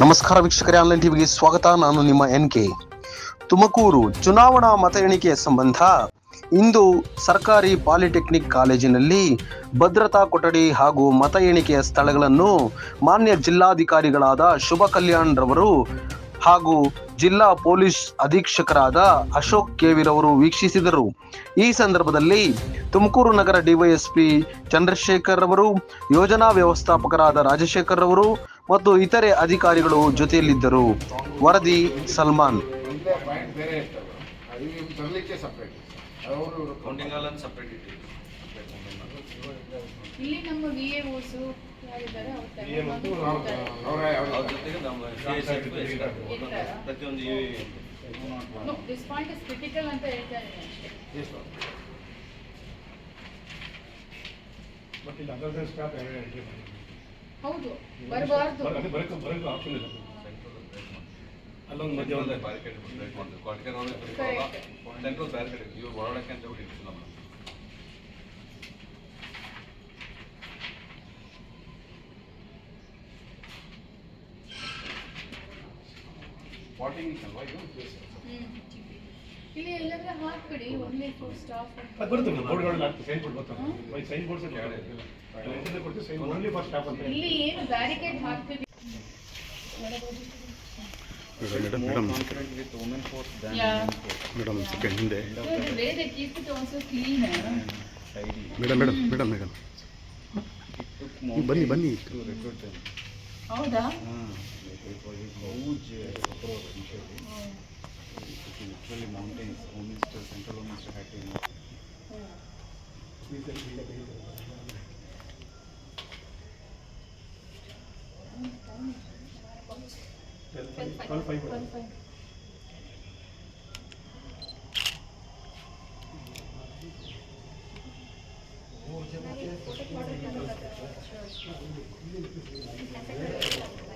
ನಮಸ್ಕಾರ ವೀಕ್ಷಕರೇ ಆನ್ಲೈನ್ ಟಿವಿಗೆ ಸ್ವಾಗತ. ನಾನು ನಿಮ್ಮ ಎನ್ ಕೆ ತುಮಕೂರು ಚುನಾವಣಾ ಮತ ಎಣಿಕೆಯ ಸಂಬಂಧ ಇಂದು ಸರ್ಕಾರಿ ಪಾಲಿಟೆಕ್ನಿಕ್ ಕಾಲೇಜಿನಲ್ಲಿ ಭದ್ರತಾ ಕೊಠಡಿ ಹಾಗೂ ಮತ ಎಣಿಕೆಯ ಸ್ಥಳಗಳನ್ನು ಮಾನ್ಯ ಜಿಲ್ಲಾಧಿಕಾರಿಗಳಾದ ಶುಭ ಕಲ್ಯಾಣ್ ರವರು ಹಾಗೂ ಜಿಲ್ಲಾ ಪೊಲೀಸ್ ಅಧೀಕ್ಷಕರಾದ ಅಶೋಕ್ ಕೇವಿರವರು ವೀಕ್ಷಿಸಿದರು. ಈ ಸಂದರ್ಭದಲ್ಲಿ ತುಮಕೂರು ನಗರ ಡಿವೈಎಸ್ಪಿ ಚಂದ್ರಶೇಖರ್ ಅವರು ಯೋಜನಾ ವ್ಯವಸ್ಥಾಪಕರಾದ ರಾಜಶೇಖರ್ ಅವರು ಮತ್ತು ಇತರೆ ಅಧಿಕಾರಿಗಳು ಜೊತೆಯಲ್ಲಿದ್ದರು. ವರದಿ ಸಲ್ಮಾನ್. ಇಲ್ಲಿ ನಮ್ಮ ವಿ ಎ ಓಸು ಯಾರಿದ್ದಾರೆ ಮತ್ತು ಅವರ ಜೊತೆಗೆ ನಮ್ಮ CSF ಇರ್ತಾರೆ. ಒಂದೊಂದು ಪ್ರತಿಯೊಂದು ದಿಸ್ ಪಾಯಿಂಟ್ ಇಸ್ ಕ್ರಿಟಿಕಲ್ ಅಂತ ಹೇಳ್ತಾ ಇದ್ದೀನಿ ಹೌದು ಬರಬಾರ್ದು. ಅಲ್ಲೊಂದು ಮಧ್ಯ ಒಂದು ಬ್ಯಾರಿಕೇಡ್ ಕ್ವಾರ್ಟರ್ ಒಳಗೆ Correct. ಸೆಂಟ್ರಲ್ ಬ್ಯಾರಿಕೇಡ್ ಇವ್ರು ಹೊರಡಕ್ಕೆ ಅಂತ ಹೇಳಿ ಇಟ್ಟಿಲ್ಲ ಮೇಡಮ್ ವಾಟಿಂಗ್ ಅಲ್ವಾ ಇದು? ಹ್ಮ್. ಇಲ್ಲಿ ಎಲ್ಲಾದ್ರೂ ಹಾಕ್ಬಿಡಿ ಒನ್ಲಿ ಫಾರ್ ಸ್ಟಾಫ್ ಅದು ಬರುತ್ತೆ ಮೇಡಮ್ ಬೋರ್ಡ್ಗಳಲ್ಲಿ ಹಾಕ್ತೀವಿ ಸೈನ್ ಬೋರ್ಡ್ ಬರ್ತಾವೆ ಬೈ ಸೈನ್ ಬೋರ್ಡ್ಸ್ ಎಂಟ್ರಿ ಕೊಡ್ತೀವಿ ಸೈನ್ ಓನ್ಲಿ ಫಾರ್ ಸ್ಟಾಪ್ ಅಂತ ಇಲ್ಲಿ ಏನು ಬ್ಯಾರಿಕೇಡ್. ಮೇಡಮ್ ಸೆಕೆಂಡ್ ಹಿಂದೆ eh? Madam madam madam madam ಬನ್ನಿ ಬನ್ನಿ ಹೌದಾ mountains. Home Minister, Central Home Minister. Thank you.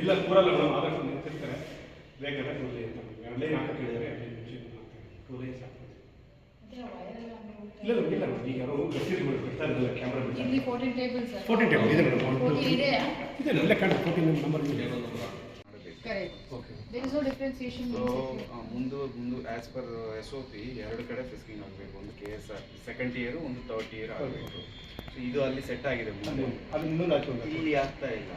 ಇಲ್ಲ ಕೂರಲ್ಲ ಮೇಡಮ್ ಆದಷ್ಟು ನಿಂತಿರ್ತಾರೆ ಬೇಕಾದ್ರೆ ಟೂ ಅಂತ. ಎರಡೇ ಲೈನ್ ಕೇಳಿದರೆ ಟೂ ಲೈನ್ಸ್ ಇಲ್ಲ ಇಲ್ಲ ಮೇಡಮ್ ಈಗ ಯಾರೋ ಮೇಡಮ್ ಬಿಡ್ತಾ ಇರಲಿಲ್ಲ ಕ್ಯಾಮ್ರಾ ಬಿಡ್ತಾರೆ ಇಲ್ಲಿ ಫೋರ್ಟೀನ್ ಟೇಬಲ್ಸ್ ಫೋರ್ಟೀನ್ ಟೇಬಲ್ ಇದೆ ಮೇಡಮ್ ಇದೆ. ಇಲ್ಲ ಕಾಣ fourteen number correct okay there is no differentiation so ಮುಂದು ಮುಂದು as per S O P ಎರಡು ಕಡೆ ಫಿಸ್ಕಿಂಗ್ ಆಗಬೇಕು ಒಂದು K S R second year ಒಂದು ತರ್ಡ್ ಇಯರ್ ಆಗಬೇಕು. ಸೊ ಇದು ಅಲ್ಲಿ ಸೆಟ್ ಆಗಿದೆ ಮುಂದೆ. ಇಲ್ಲಿ ಆಗ್ತಾ ಇಲ್ಲ.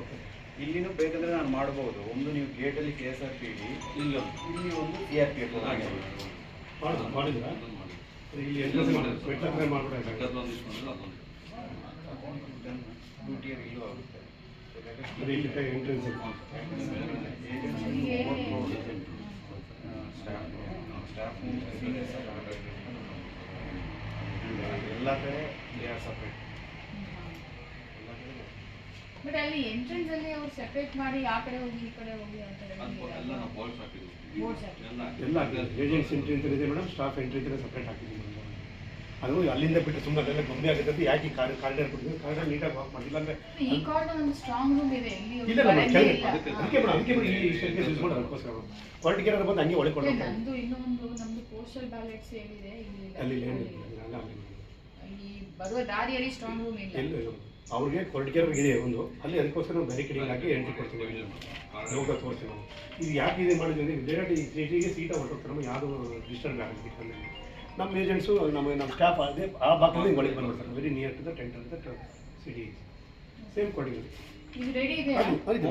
ಓಕೆ ಇಲ್ಲಿನೂ ಬೇಕಾದ್ರೆ ನಾನು ಮಾಡಬಹುದು ಒಂದು ನೀವು ಗೇಟಲ್ಲಿ ಕೆ ಎಸ್ ಆರ್ ಪಿ ಇಡಿ. ಇಲ್ಲಿ. ಇಲ್ಲಿ ಒಂದು ಸಿ ಆರ್ ಪಿ ಎಫ್ ಮಾಡಿದ್ರು? ಮಾಡಿದ್ರಾ ಇಲ್ಲಿ ಮಾಡಿದ್ರು. ಅದೊಂದು ಆಗುತ್ತೆ ಎಂಟ್ರೆನ್ಸ್ ಸ್ಟಾಫ್ ಎಲ್ಲ ಕಡೆ ಸಪ್ರೇಟ್ ಬಟ್ ಅಲ್ಲಿ ಎಂಟ್ರೆನ್ಸ್ ಅಲ್ಲಿ ಅವ್ರು ಸೆಪರೇಟ್ ಮಾಡಿ ಆ ಕಡೆ ಹೋಗಿ ಈ ಕಡೆ ಹೋಗಿ ಅಂತ ಎಲ್ಲ. ಎಲ್ಲ ಎಲ್ಲ ಏಜೆಂಟ್ಸ್ ಎಂಟ್ರಿ ಅಂತ ಇದೆ ಮೇಡಮ್ ಸ್ಟಾಫ್ ಎಂಟ್ರಿ ಅಂತ ಸಪ್ರೇಟ್ ಹಾಕಿದ್ದೀವಿ ಮೇಡಮ್. ಅದು ಅಲ್ಲಿಂದ ಬಿಟ್ಟು ಸುಮ್ಮನೆ ಅದೆಲ್ಲ ಗೊಂಬೆ ಆಗುತ್ತೆ ಯಾಕೆ ಕಾರ್ ಕಾರಿಡಾರ್ ಕೊಟ್ಟಿದ್ದೀವಿ ಕಾರಿಡಾರ್ ನೀಟಾಗಿ ವಾಕ್ ಮಾಡಿಲ್ಲ ಅಂದ್ರೆ ಈ ಕಾರ್ಡ್ ಒಂದು ಸ್ಟ್ರಾಂಗ್ ರೂಮ್ ಇದೆ. ಇಲ್ಲಿ ಇಲ್ಲ. ಅದಕ್ಕೆ ಮೇಡಮ್ ಅದಕ್ಕೆ ಮೇಡಮ್ ಈ ಸ್ಟೇಟ್ಗೆ ಯೂಸ್ ಮಾಡೋದು ಅದಕ್ಕೋಸ್ಕರ. ಕ್ವಾಲಿಟಿ ಕೇರ್ ಬಂದು ಹಂಗೆ ಒಳಗೆ ಕೊಡೋದು ಇನ್ನೊಂದು ನಮ್ದು ಪೋಸ್ಟಲ್ ಬ್ಯಾಲೆಟ್ಸ್ ಏನಿದೆ ಇಲ್ಲಿ ಅಲ್ಲಿ ಅಲ್ಲಿ ಬರುವ ದಾರಿಯಲ್ಲಿ ಸ್ಟ್ರಾಂಗ್ ರೂಮ್ ಇಲ್ಲ. ಎಲ್ಲಿ ಅವ್ರಿಗೆ ಕ್ವಾಲಿಟಿ ಕೇರ್ ಇದೆ ಒಂದು. ಅಲ್ಲಿ ಅದಕ್ಕೋಸ್ಕರ ನಾವು ಬ್ಯಾರಿಕೇಡಿಂಗ್ ಹಾಕಿ ಎಂಟ್ರಿ ಕೊಡ್ತೀವಿ. ಲೋಕ ತೋರಿಸಿ ನಾವು ಇದು ಯಾಕೆ ಇದು ಮಾಡಿದ್ವಿ ಅಂದರೆ ಡೈರೆಕ್ಟ್ ಈ ಸೀಟಿಗೆ ಸೀಟ ಹೊರಟೋಗ್ತಾರೆ ನಮಗೆ ಯಾವುದು ಡಿಸ್ಟರ್ಬ್ ಆಗುತ್ತೆ ಅಲ್ಲಿ ನಮ್ಮ ಏಜೆಂಟ್ಸು ನಮ್ಮ ನಮ್ಮ ಸ್ಟಾಫ್ ಅದೇ ಆ ಭಾಗದಲ್ಲಿ ಒಳಗೆ ಬಂದ್ಬಿಡ್ತಾರೆ very near to the tent ಅಂತ ಸಿಟಿ ಸೇಮ್ ಕೊಡಿ ಇದು ರೆಡಿ ಇದೆ ಅದು ಅದು ಇದು.